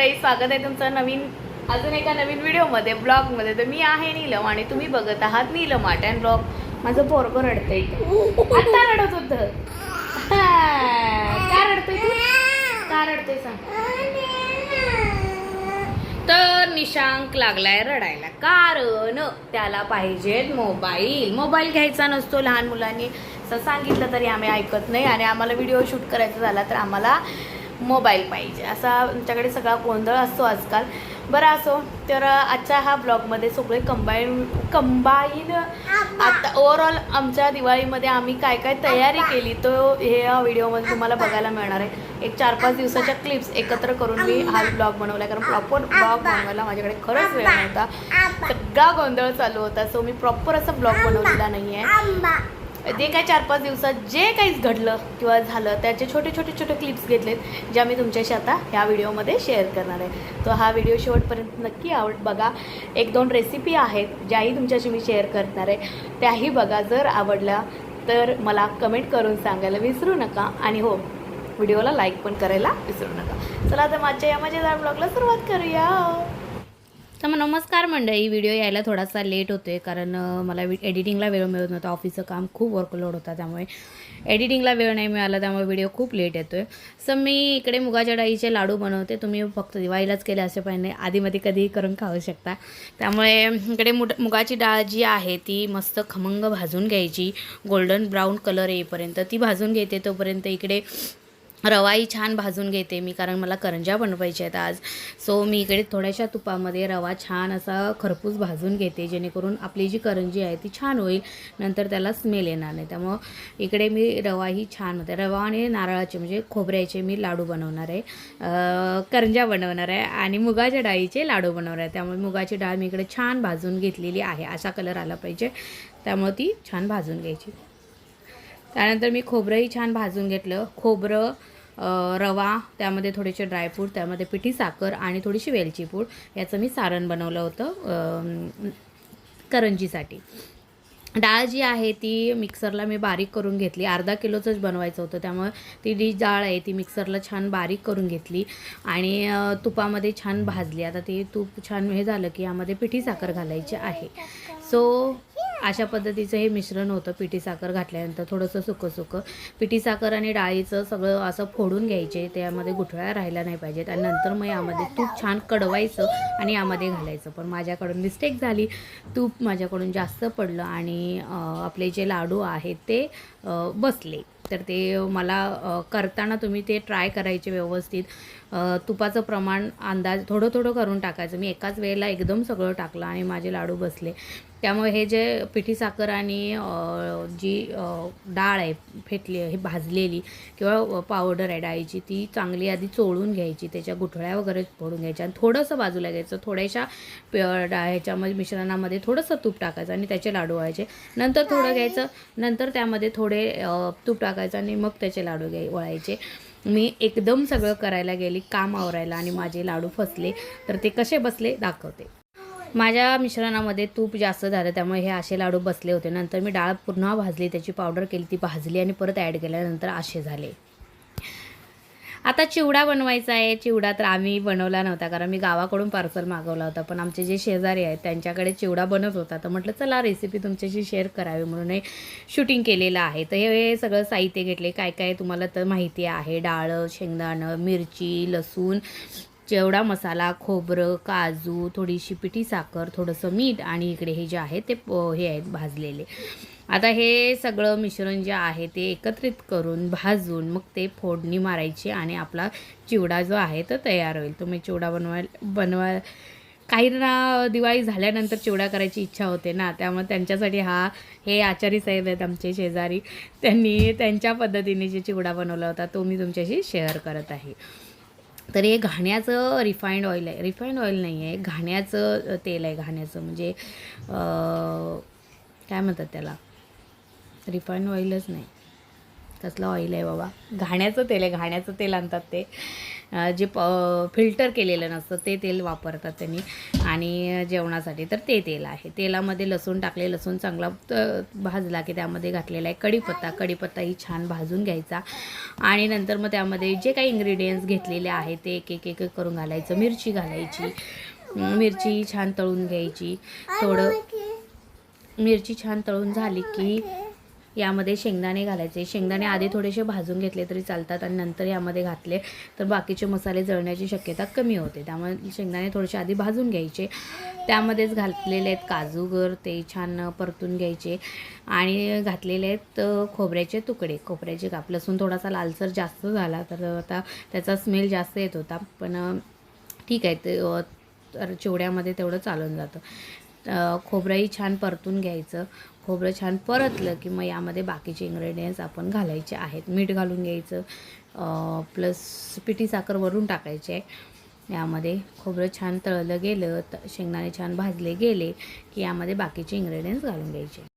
मंडळी स्वागत आहे तुमचं नवीन अजून एका नवीन व्हिडिओमध्ये ब्लॉगमध्ये. तर मी आहे नीलम आणि तुम्ही बघत आहात नीलम आर्ट अँड ब्लॉग माझं पोरगं रडतंय इथं. आता रडत होतं. का रडतोय तू? का रडतोय सांग. तर निशांक लागलाय रडायला. कारण त्याला पाहिजेत मोबाईल. मोबाईल घ्यायचा नसतो लहान मुलांनी. असं सांगितलं तरी आम्ही ऐकत नाही आणि आम्हाला व्हिडिओ शूट करायचा झाला तर आम्हाला मोबाईल पाहिजे. असा आमच्याकडे सगळा गोंधळ असतो आजकाल. बरं असो तर आजच्या हा ब्लॉगमध्ये सगळे कंबाईन कंबाईन आता ओवरऑल आमच्या दिवाळीमध्ये आम्ही काय काय तयारी केली तो हे व्हिडिओमध्ये तुम्हाला बघायला मिळणार आहे. एक चार पाच दिवसाच्या क्लिप्स एकत्र करून मी हा ब्लॉग बनवला कारण प्रॉपर ब्लॉग बनवायला माझ्याकडे खरंच वेळ नव्हता. सगळा गोंधळ चालू होता सो मी प्रॉपर असा ब्लॉग बनवलेला नाही आहे ते काय चार पाच दिवसात जे काहीच घडलं किंवा झालं त्याचे छोटे छोटे छोटे क्लिप्स घेतलेत ज्या मी तुमच्याशी आता ह्या व्हिडिओमध्ये शेअर करणार आहे. तो हा व्हिडिओ शेवटपर्यंत नक्की आवड बघा. एक दोन रेसिपी आहेत ज्याही तुमच्याशी मी शेअर करणार आहे. त्याही बघा जर आवडल्या तर मला कमेंट करून सांगायला विसरू नका. आणि हो व्हिडिओला लाईक पण करायला विसरू नका. चला तर माझ्या या मजेदार ब्लॉगला सुरुवात करूया. तर मग नमस्कार मंडळी व्हिडिओ यायला थोडासा लेट होतो आहे कारण मला एडिटिंगला वेळ मिळत नव्हता ऑफिसचं काम खूप वर्कलोड होता त्यामुळे. एडिटिंगला वेळ नाही मिळाला त्यामुळे व्हिडिओ खूप लेट येतो आहे सर मी इकडे मुगाच्या डाळीचे लाडू बनवते. तुम्ही फक्त दिवाळीलाच केले असे पाहिजे आधीमध्ये कधीही करून खाऊ शकता. त्यामुळे इकडे मुग मुगाची डाळ जी आहे ती मस्त खमंग भाजून घ्यायची. गोल्डन ब्राऊन कलर येईपर्यंत ती भाजून घेते तोपर्यंत इकडे रवाही छान भाजून घेते मी कारण मला करंज्या बनवायच्या आहेत आज. सो मी इकडे थोड्याशा तुपामध्ये रवा छान असा खरपूस भाजून घेते जेणेकरून आपली जी करंजी आहे ती छान होईल नंतर त्याला स्मेल येणार नाही. त्यामुळं इकडे मी रवाही छान होते. रवा आणि नारळाचे म्हणजे खोबऱ्याचे मी लाडू बनवणार आहे. करंजा करंज्या बनवणार आहे आणि मुगाच्या डाळीचे लाडू बनवणार आहे. त्यामुळे मुगाची डाळ मी इकडे छान भाजून घेतलेली आहे. असा कलर आला पाहिजे. त्यामुळे ती छान भाजून घ्यायची. त्यानंतर मी खोबरंही छान भाजून घेतलं. खोबरं रवा त्यामध्ये थोडेसे ड्रायफ्रूट त्यामध्ये पिठी साखर आणि थोडीशी वेलची पूड. याचं मी सारण बनवलं होतं करंजीसाठी. डाळ जी आहे ती मिक्सरला मी बारीक करून घेतली. अर्धा किलोचंच बनवायचं होतं त्यामुळे ती जी डाळ आहे ती मिक्सरला छान बारीक करून घेतली आणि तुपामध्ये छान भाजली. आता ते तूप छान हे झालं की यामध्ये पिठी साखर घालायची आहे. सो अशा पद्धतीचं हे मिश्रण होतं पिठी साखर घातल्यानंतर थोडंसं सुकं सुकं. पिठी साखर आणि डाळीचं सगळं असं फोडून घ्यायचे त्यामध्ये गुठळ्या राहायला नाही पाहिजेत. आणि नंतर मग यामध्ये तूप छान कडवायचं आणि यामध्ये घालायचं. पण माझ्याकडून मिस्टेक झाली. तूप माझ्याकडून जास्त पडलं आणि आपले जे लाडू आहेत ते बसले. तर ते मला करताना तुम्ही ते ट्राय करायचे व्यवस्थित. तुपाचं प्रमाण अंदाज थोडं थोडं करून टाकायचं. मी एकाच वेळेला एकदम सगळं टाकलं आणि माझे लाडू बसले. त्यामुळे हे जे पिठी साखर आणि जी डाळ आहे फेटली हे भाजलेली किंवा पावडर आहे डाळीची ती चांगली आधी चोळून घ्यायची. त्याच्या गुठळ्या वगैरे फोडून घ्यायच्या आणि थोडंसं बाजूला घ्यायचं. थोड्याशा प ह्याच्यामध्ये मिश्रणामध्ये थोडंसं तूप टाकायचं आणि त्याचे लाडू व्हायचे नंतर थोडं घ्यायचं. नंतर त्यामध्ये थोडं थोडे तूप टाकायचं आणि मग त्याचे लाडू घ्याय वळायचे. मी एकदम सगळं करायला गेली काम आवरायला आणि माझे लाडू फसले. तर ते कसे बसले दाखवते. माझ्या मिश्रणामध्ये तूप जास्त झालं त्यामुळे हे असे लाडू बसले होते. नंतर मी डाळ पुन्हा भाजली त्याची पावडर केली ती भाजली आणि परत ॲड केल्यानंतर असे झाले. आता चिवडा बनवायचा आहे. चिवडा तर आम्ही बनवला नव्हता कारण मी गावाकडून पार्सल मागवला होता. पण आमचे जे शेजारी आहेत त्यांच्याकडे चिवडा बनत होता. तर म्हटलं चला रेसिपी तुमच्याशी शेअर करावी. म्हणून हे शूटिंग केलेलं आहे. तर हे सगळं साहित्य घेतले. काय काय तुम्हाला तर माहिती आहे. डाळ शेंगदाणं मिरची लसूण चिवडा मसाला खोबरं काजू थोडीशी पिठी साखर थोडंसं मीठ आणि इकडे हे जे आहे ते प- हे आहेत भाजलेले. आता हे सगळं मिश्रण जे आहे ते एकत्रित करून भाजून मग ते फोडणी मारायची आणि आपला चिवडा जो आहे तो तयार होईल. तुम्ही चिवडा बनवाय बनवा काही ना दिवाळी झाल्यानंतर चिवडा करायची इच्छा होते ना त्यामुळे त्यांच्यासाठी हा हे आचारी साहेब आहेत आमचे शेजारी त्यांनी त्यांच्या पद्धतीने जे चिवडा बनवला होता तो मी तुमच्याशी शेअर करत आहे. तर हे घाण्याचं रिफाईंड ऑइल आहे. रिफाईंड ऑइल नाही आहे घाण्याचं तेल आहे घाण्याचं म्हणजे काय म्हणतात त्याला? रिफाईंड ऑइलच नाही. कसलं ऑइल आहे बाबा? घाण्याचं तेल आहे घाण्याचं तेल आणतात ते. जे प फिल्टर केलेलं नसतं ते तेल वापरतात त्यांनी. आणि जेवणासाठी तर ते तेल आहे. तेलामध्ये लसूण टाकले लसूण चांगला भाजला की त्यामध्ये घातलेला आहे कढीपत्ता. कढीपत्ताही छान भाजून घ्यायचा. आणि नंतर मग त्यामध्ये जे काही इन्ग्रेडियंट्स घेतलेले आहे ते एक एक एक करून घालायचं. मिरची घालायची. मिरची छान तळून घ्यायची. थोडं मिरची छान तळून झाली की यामध्ये शेंगदाणे घालायचे. शेंगदाणे आधी थोडेसे भाजून घेतले तरी चालतात आणि नंतर यामध्ये घातले तर बाकीचे मसाले जळण्याची शक्यता कमी होते. त्यामुळे शेंगदाणे थोडेसे आधी भाजून घ्यायचे. त्यामध्येच घातलेले आहेत काजूगर ते छान परतून घ्यायचे. आणि घातलेले आहेत खोबऱ्याचे तुकडे. खोबऱ्याचे काप. लसूण थोडासा लालसर जास्त झाला तर आता त्याचा स्मेल जास्त येत होता. पण ठीक आहे ते तर चिवड्यामध्ये तेवढं चालून जातं. खोबरंही छान परतून घ्यायचं. खोबरं छान परतलं की मग यामध्ये बाकीचे इन्ग्रेडियंट्स आपण घालायचे आहेत. मीठ घालून घ्यायचं प्लस पिठी साखर वरून टाकायची आहे. यामध्ये खोबरं छान तळलं गेलं त शेंगदाणे छान भाजले गेले की यामध्ये बाकीचे इन्ग्रेडियंट्स घालून घ्यायचे.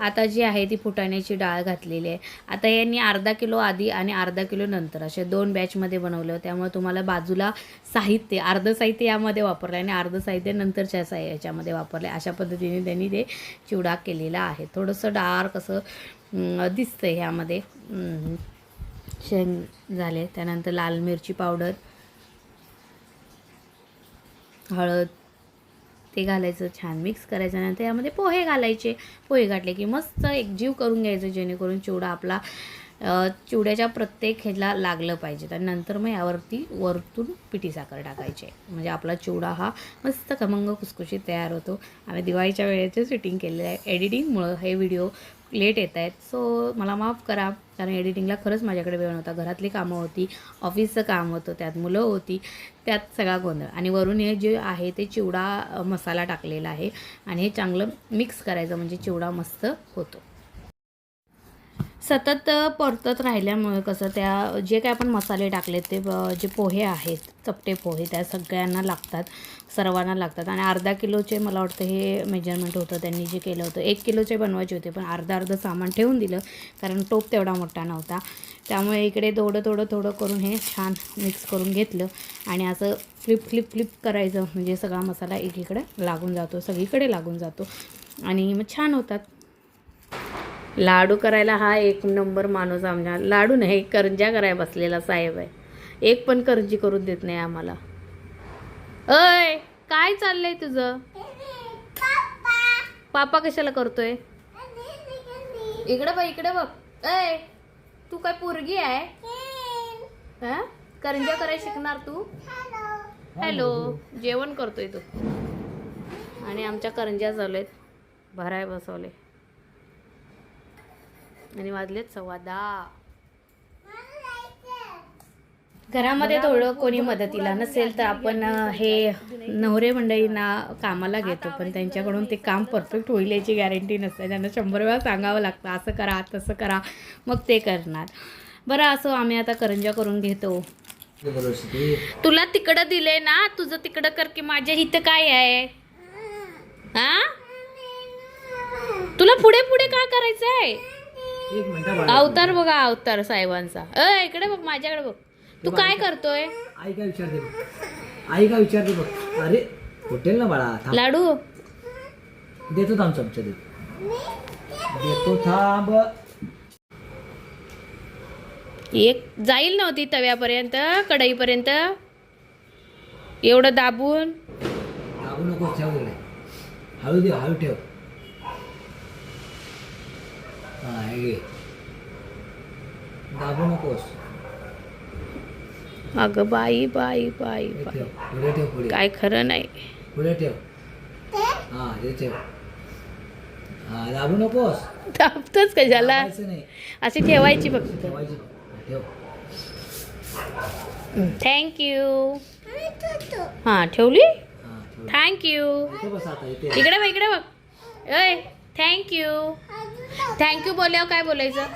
आता जी आहे ती फुटाण्याची डाळ घातलेली आहे. आता यांनी अर्धा किलो आधी आणि अर्धा किलो नंतर असे दोन बॅचमध्ये बनवलं. त्यामुळे तुम्हाला बाजूला साहित्य अर्धं साहित्य यामध्ये वापरलं आणि अर्धं साहित्य नंतरच्या सा याच्यामध्ये वापरलं अशा पद्धतीने त्यांनी ते चिवडा केलेला आहे. थोडंसं डार्क असं दिसतं ह्यामध्ये. शेंग झाले. त्यानंतर लाल मिरची पावडर हळद ते घालायचं छान मिक्स करायचं नंतर यामध्ये पोहे घालायचे. पोहे घातले की मस्त एकजीव करून घ्यायचं जेणेकरून चिवडा आपला चिवड्याच्या प्रत्येक ह्याला लागलं पाहिजे. आणि नंतर मग यावरती वरतून पिठी साखर टाकायची म्हणजे आपला चिवडा हा मस्त खमंग खुसखुशीत तयार होतो. आम्ही दिवाळीच्या वेळेचे शूटिंग केलेलं आहे. एडिटिंगमुळं हे व्हिडिओ लेट येत आहेत. सो मला माफ करा कारण एडिटिंगला खरंच माझ्याकडे वेळ नव्हता. घरातली कामं होती ऑफिसचं काम होतं त्यात मुलं होती त्यात सगळा गोंधळ. आणि वरून हे जे आहे ते चिवडा मसाला टाकलेला आहे. आणि हे चांगलं मिक्स करायचं म्हणजे चिवडा मस्त होतो. सतत परतत राहिल्यामुळे कसं त्या जे काय आपण मसाले टाकले ते जे पोहे आहेत चपटे पोहे त्या सगळ्यांना लागतात सर्वांना लागतात. आणि अर्धा किलोचे मला वाटतं हे मेजरमेंट होतं त्यांनी जे केलं होतं. एक किलोचे बनवायचे होते पण अर्धा अर्धं सामान ठेवून दिलं कारण टोप तेवढा मोठा नव्हता. त्यामुळे इकडे थोडं थोडं थोडं करून हे छान मिक्स करून घेतलं. आणि असं फ्लिप फ्लिप फ्लिप करायचं म्हणजे सगळा मसाला एकीकडे लागून जातो सगळीकडे लागून जातो. आणि मग छान होतात. लाडू करायला हा एक नंबर माणूस आमच्या लाडू नाही करंज्या कराय बसलेला साहेब आहे. एक पण करंजी करून देत नाही आम्हाला. अय काय चाललंय तुझं? पापा कशाला करतोय? इकडे बघ इकडे बघ. अय तू काय पोरगी आहे? करंजा करंज्या करायला शिकणार तू? हॅलो जेवण करतोय तू. आणि आमच्या करंज्या चालू आहेत भराय बसवले. आणि वाजलेत सव्वा दहा. घरामध्ये थोडं कोणी मदतीला नसेल तर आपण हे नवरे मंडळींना कामाला घेतो पण त्यांच्याकडून ते काम परफेक्ट होईल याची गॅरंटी नसते. त्यांना शंभर वेळा सांगावं लागतं असं करा तसं करा मग ते करणार. बरं असं आम्ही आता करंजा करून घेतो. तुला तिकडं दिले ना तुझं तिकडं कर की माझ्या इथं काय आहे? हा तुला पुढे पुढे काय करायचं आहे अवतार बघा अवतार साहेबांचा. अ इकडे बघ माझ्याकडे बघ. तू काय करतोय? आई काय विचारते बघ. आई काय विचारते बघ. अरे होटेल ना बाळा लाडू? देतो थांब चमचा देतो. देतो थांब. एक जाईल नव्हती तव्यापर्यंत कढईपर्यंत? एवढं दाबून? दाबू नको ठेव हळू दे हळू ठेव. हा हे घे दाबू नकोस. अगं बाई बाई बाई हे बाई. ठेव. पुढे ठेव पुढे. काय खरं नाही. पुढे ठेव. हा हे ठेव. हा दाबू नकोस. दाबतोच कशाला दाबायचं नाही. अशी ठेवायची फक्त. ठेवायची ठेव. थँक्यू हां ठेवली? हा ठेव. थँक्यू इथे बस आता इथे. इकडे बघ इकडे बघ. अय थँक्यू थँक्यू बोलल्यावर काय बोलायचं?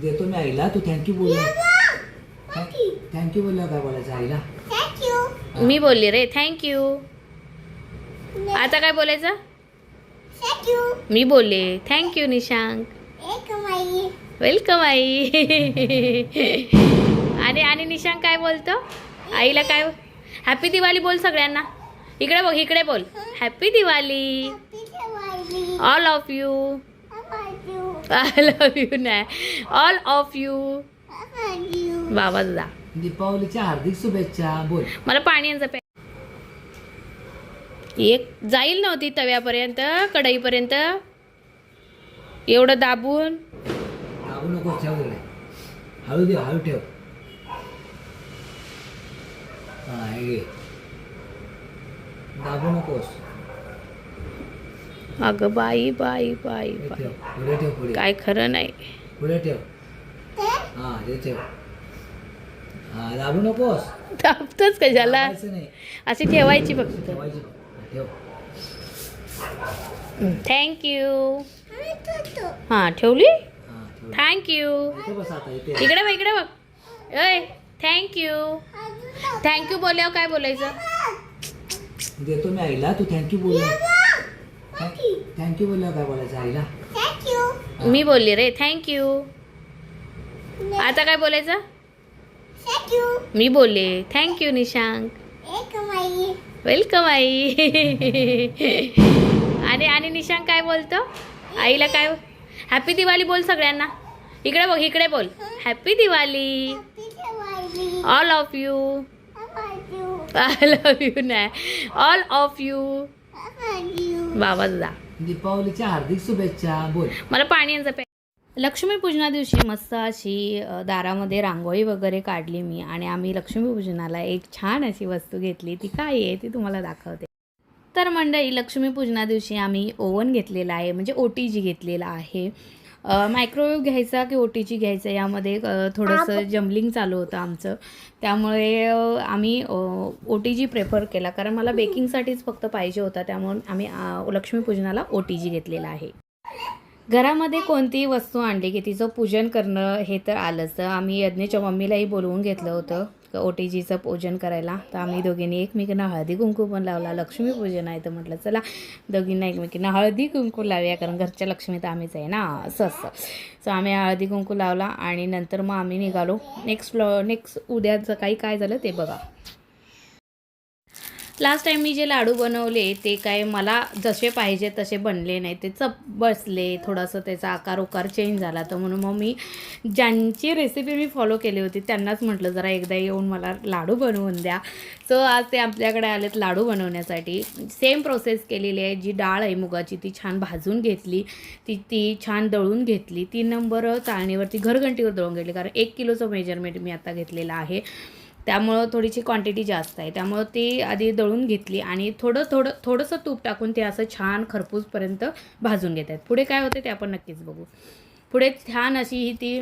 देतो मी आईला तू थँक्यू बोल. थँक्यू बोलल्यावर काय बोलायचं आईला? मी बोलली रे थँक्यू आता काय बोलायचं? मी बोलले थँक्यू निशांक. वेलकम आई. आणि आणि निशांक काय बोलतो? आईला काय हॅपी दिवाळी बोल सगळ्यांना. इकडे बघ इकडे बोल. Happy Diwali all of you I love you नाही ऑल ऑफ यू बाबा जा दीपावलीच्या हार्दिक शुभेच्छा बोल. मला पाणी यांचं एक जाईल नव्हती तव्यापर्यंत कढईपर्यंत. एवढं दाबून. दाबू नको हळू दे हळू ठेव. हा हे दाबू नकोस. अगं बाई बाई बाई बाई. काय खरं नाही. पुढे ठेव. हा ते ठेव. हा दाबू नकोस. दाबतोच कशाला अशी ठेवायची फक्त. ठेवायची ठेव. थँक्यू हां ठेवली? ठेव. थँक्यू इकडे बघ इकडे बघ. अय थँक्यू थँक्यू बोलल्यावर काय बोलायचं? देतो मी आईला तू थँक्यू बोल थँक्यू बोलल्यावर काय बोलायचं आईला. मी बोलली रे थँक्यू आता काय बोलायचं? मी बोलले थँक्यू निशांक. वेलकम आई. आणि आणि निशांक काय बोलतो? आईला काय हॅपी दिवाळी बोल सगळ्यांना. इकडे बघ इकडे बोल. Happy Diwali all of you I love you नाही ऑल ऑफ यू बाबा जा. दीपावलीच्या हार्दिक शुभेच्छा बोल. मला पाणी यांचं पे लक्ष्मीपूजना दिवशी मस्त अशी दारामध्ये रांगोळी वगैरे काढली मी आणि आम्ही लक्ष्मीपूजनाला एक छान अशी वस्तू घेतली. ती काय आहे ती तुम्हाला दाखवते. तर मंडळी लक्ष्मीपूजना दिवशी आम्ही ओव्हन घेतलेला आहे म्हणजे ओ टी जी घेतलेला आहे. मायक्रोवेव्ह घ्यायचा की ओ टी जी घ्यायचा? यामध्ये थोडंसं जम्बलिंग चालू होतं आमचं. त्यामुळे आम्ही ओ टी जी प्रेफर केला. कारण मला बेकिंगसाठीच फक्त पाहिजे होता. त्यामुळे आम्ही लक्ष्मीपूजनाला ओ टी जी घेतलेला आहे. घरामध्ये कोणतीही वस्तू आणली की तिचं पूजन करणं हे तर आलंच. आम्ही यज्ञच्या मम्मीलाही बोलवून घेतलं होतं. ओ टी जीचं पूजन करायला. तर आम्ही दोघींनी एकमेकींना हळदी कुंकू पण लावला. लक्ष्मीपूजन आहे तर म्हटलं चला दोघींना एकमेकींना हळदी कुंकू लावूया कारण घरच्या लक्ष्मी तर आम्हीच आहे ना असं असं. सो आम्ही हळदी कुंकू लावला आणि नंतर मग आम्ही निघालो. नेक्स्ट नेक्स्ट उद्याचं काही काय झालं ते बघा. लास्ट टाइम मी जे लाडू बनवले ते काय मला जसे पाहिजे तसे बनले नाही. ते चप बसले थोडंसं त्याचा आकार उकार चेंज झाला. तर म्हणून मग मी ज्यांची रेसिपी मी फॉलो केली होती त्यांनाच म्हटलं जरा एकदा येऊन मला लाडू बनवून द्या. सो आज ते आपल्याकडे आलेत लाडू बनवण्यासाठी. सेम प्रोसेस केलेली आहे जी डाळ आहे मुगाची ती छान भाजून घेतली. ती ती छान दळून घेतली. तीन नंबर चाळणीवरती घरघंटीवर दळून घेतली. कारण एक किलोचं मेजरमेंट मी आता घेतलेलं आहे. त्यामुळं थोडीशी क्वांटिटी जास्त आहे. त्यामुळं ती आधी दळून घेतली आणि थोडं थोडं थोडंसं तूप टाकून ते असं छान खरपूसपर्यंत भाजून घेत आहेत. पुढे काय होते ते आपण नक्कीच बघू. पुढे छान अशी ही ती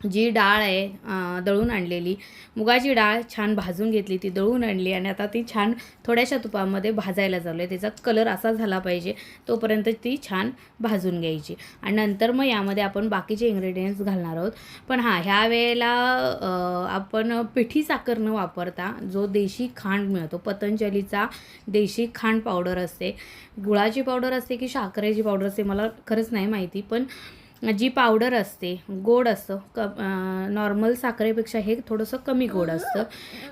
जी डाळ आहे दळून आणलेली. मुगाची डाळ छान भाजून घेतली ती दळून आणली आणि आता ती छान थोड्याशा तुपामध्ये भाजायला चालू आहे त्याचा कलर असा झाला पाहिजे तोपर्यंत ती छान भाजून घ्यायची. आणि नंतर मग यामध्ये आपण बाकीचे इन्ग्रेडियंट्स घालणार आहोत. पण हां ह्या वेळेला आपण पिठी साखर न वापरता जो देशी खांड मिळतो पतंजलीचा देशी खांड पावडर असते. गुळाची पावडर असते की साखरेची पावडर असते मला खरंच नाही माहिती पण म्हणजे जी पावडर असते गोड असतं क नॉर्मल साखरेपेक्षा हे थोडंसं कमी गोड असतं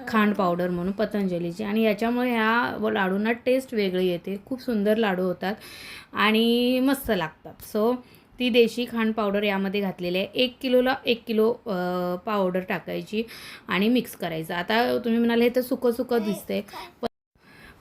खांड पावडर म्हणून पतंजलीची. आणि याच्यामुळे ह्या लाडूंना टेस्ट वेगळी येते खूप सुंदर लाडू होतात आणि मस्त लागतात. सो ती देशी खांड पावडर यामध्ये घातलेली आहे. एक किलोला एक किलो पावडर टाकायची आणि मिक्स करायचं. आता तुम्ही म्हणाले हे तर सुकं सुकं दिसतंय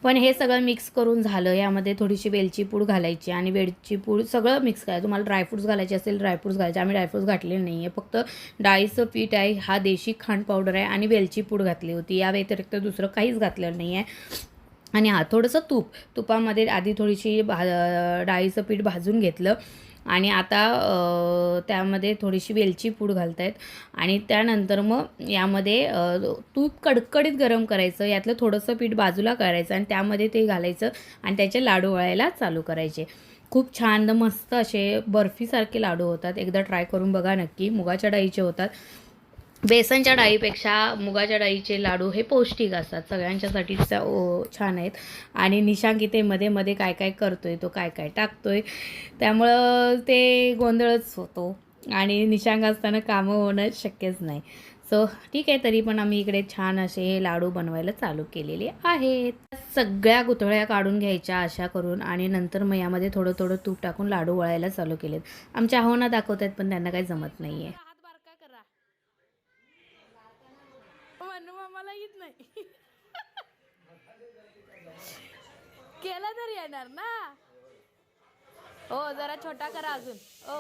पण हे सगळं मिक्स करून झालं. यामध्ये थोडीशी वेलची पूड घालायची आणि वेलची पूड सगळं मिक्स करायचं. तुम्हाला ड्रायफ्रूट्स घालायचे असेल ड्रायफ्रुट्स घालायचे. आम्ही ड्रायफ्रुट्स घातलेले नाही आहे फक्त डाळीचं पीठ आहे हा देशी खांड पावडर आहे आणि वेलची पूड घातली होती. या व्यतिरिक्त दुसरं काहीच घातलेलं नाही आहे आणि हा थोडंसं तूप. तुपामध्ये आधी थोडीशी भा डाळीचं पीठ भाजून घेतलं. आणि आता त्यामध्ये थोडीशी वेलची पूड आहेत आणि त्यानंतर मग यामध्ये तूप कडकडीत गरम करायचं यातलं थोडंसं पीठ बाजूला करायचं आणि त्यामध्ये ते घालायचं आणि त्याचे लाडू वळायला चालू करायचे. खूप छान मस्त असे बर्फीसारखे लाडू होतात. एकदा ट्राय करून बघा नक्की. मुगाच्या डाळीचे होतात. बेसनच्या डाळीपेक्षा मुगाच्या डाळीचे लाडू हे पौष्टिक असतात. सगळ्यांच्यासाठी ओ, छान आहेत. आणि निशांक इथे मध्ये मध्ये काय काय करतोय तो काय काय टाकतोय त्यामुळं ते गोंधळच होतो. आणि निशांक असताना कामं होणं शक्यच नाही. सो ठीक आहे तरी पण आम्ही इकडे छान असे लाडू बनवायला चालू केलेले आहेत. सगळ्या गुतळ्या काढून घ्यायच्या अशा करून आणि नंतर मग यामध्ये थोडं थोडं तूप टाकून लाडू वळायला चालू केलेत. आमच्या आव्हाना दाखवत आहेत पण त्यांना काही जमत नाही आहे मला येत नाही केलं तर येणार ना? हो जरा छोटा करा अजून. हो.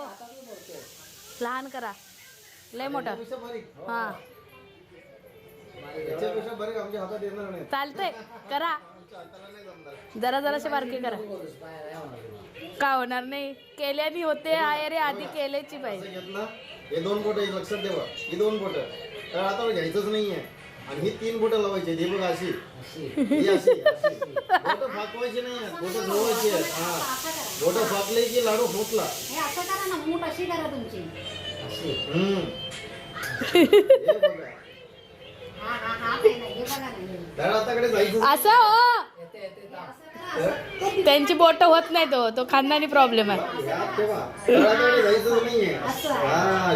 लहान करा. लय मोठा. हा. याच्यापेक्षा चालतंय. करा. जरा जराशे बारके करा. का होणार नाही? केल्याने होते आहे रे आधी केल्याची पाहिजे. दोन बोट लक्षात ठेवा. ही दोन बोट. आता घ्यायचंच नाहीये. आणि ही तीन बोट लावायची हे बघा अशी. ही अशी. बोट फाकवायची नाही. बोट धुवायची आहेत. हा. बोट फाकले की लाडू फुटला. हे असं करा ना. मूठ अशी करा तुमची. हम्म. हे बघा. हा हा हा नाही नाही, हे बघा नाही तर आताकडे जायचं असं हो. त्यांची बोट होत नाही तो. तो खानदानी प्रॉब्लेम आहे. ठेवा नाहीये. हा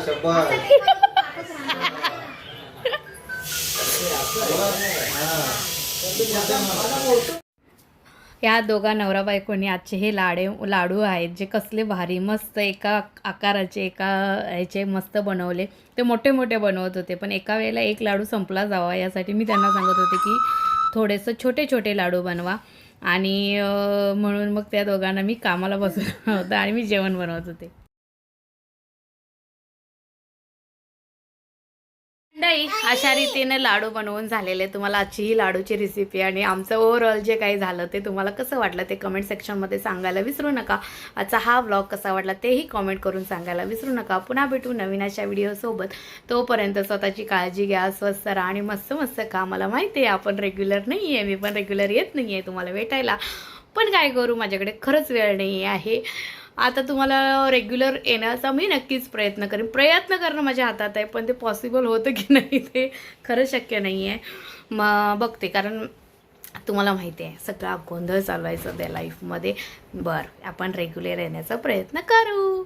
या दोघा नवरा बायकोनी आजचे हे लाडे लाडू आहेत जे कसले भारी मस्त एका आकाराचे एका ह्याचे मस्त बनवले. ते मोठे मोठे बनवत होते पण एका वेळेला एक लाडू संपला जावा यासाठी मी त्यांना सांगत होते की थोडेसं छोटे छोटे लाडू बनवा. आणि म्हणून मग त्या दोघांना मी कामाला बसवलं होतं आणि मी जेवण बनवत होते. मंडळी अशा रीतीने लाडू बनवून झालेले तुम्हाला आजची ही लाडूची रेसिपी आणि आमचं ओव्हरऑल जे काही झालं ते तुम्हाला कसं वाटलं ते कमेंट सेक्शनमध्ये सांगायला विसरू नका. आजचा हा व्लॉग कसा वाटला तेही कमेंट करून सांगायला विसरू नका. पुन्हा भेटू नवीन अशा व्हिडिओसोबत तोपर्यंत स्वतःची काळजी घ्या स्वस्त राहा आणि मस्त मस्त का मला माहिती आहे आपण रेग्युलर नाही आहे मी पण रेग्युलर येत नाही आहे तुम्हाला भेटायला. पण काय करू माझ्याकडे खरंच वेळ नाही आहे. आता तुम्हाला रेग्युलर येण्याचा मी नक्कीच प्रयत्न करेन. प्रयत्न करणं माझ्या हातात आहे पण ते पॉसिबल होतं की नाही ते खरं शक्य नाही आहे मग बघते कारण तुम्हाला माहिती आहे सगळा गोंधळ चालवायचा त्या लाईफमध्ये बरं आपण रेग्युलर येण्याचा प्रयत्न करू.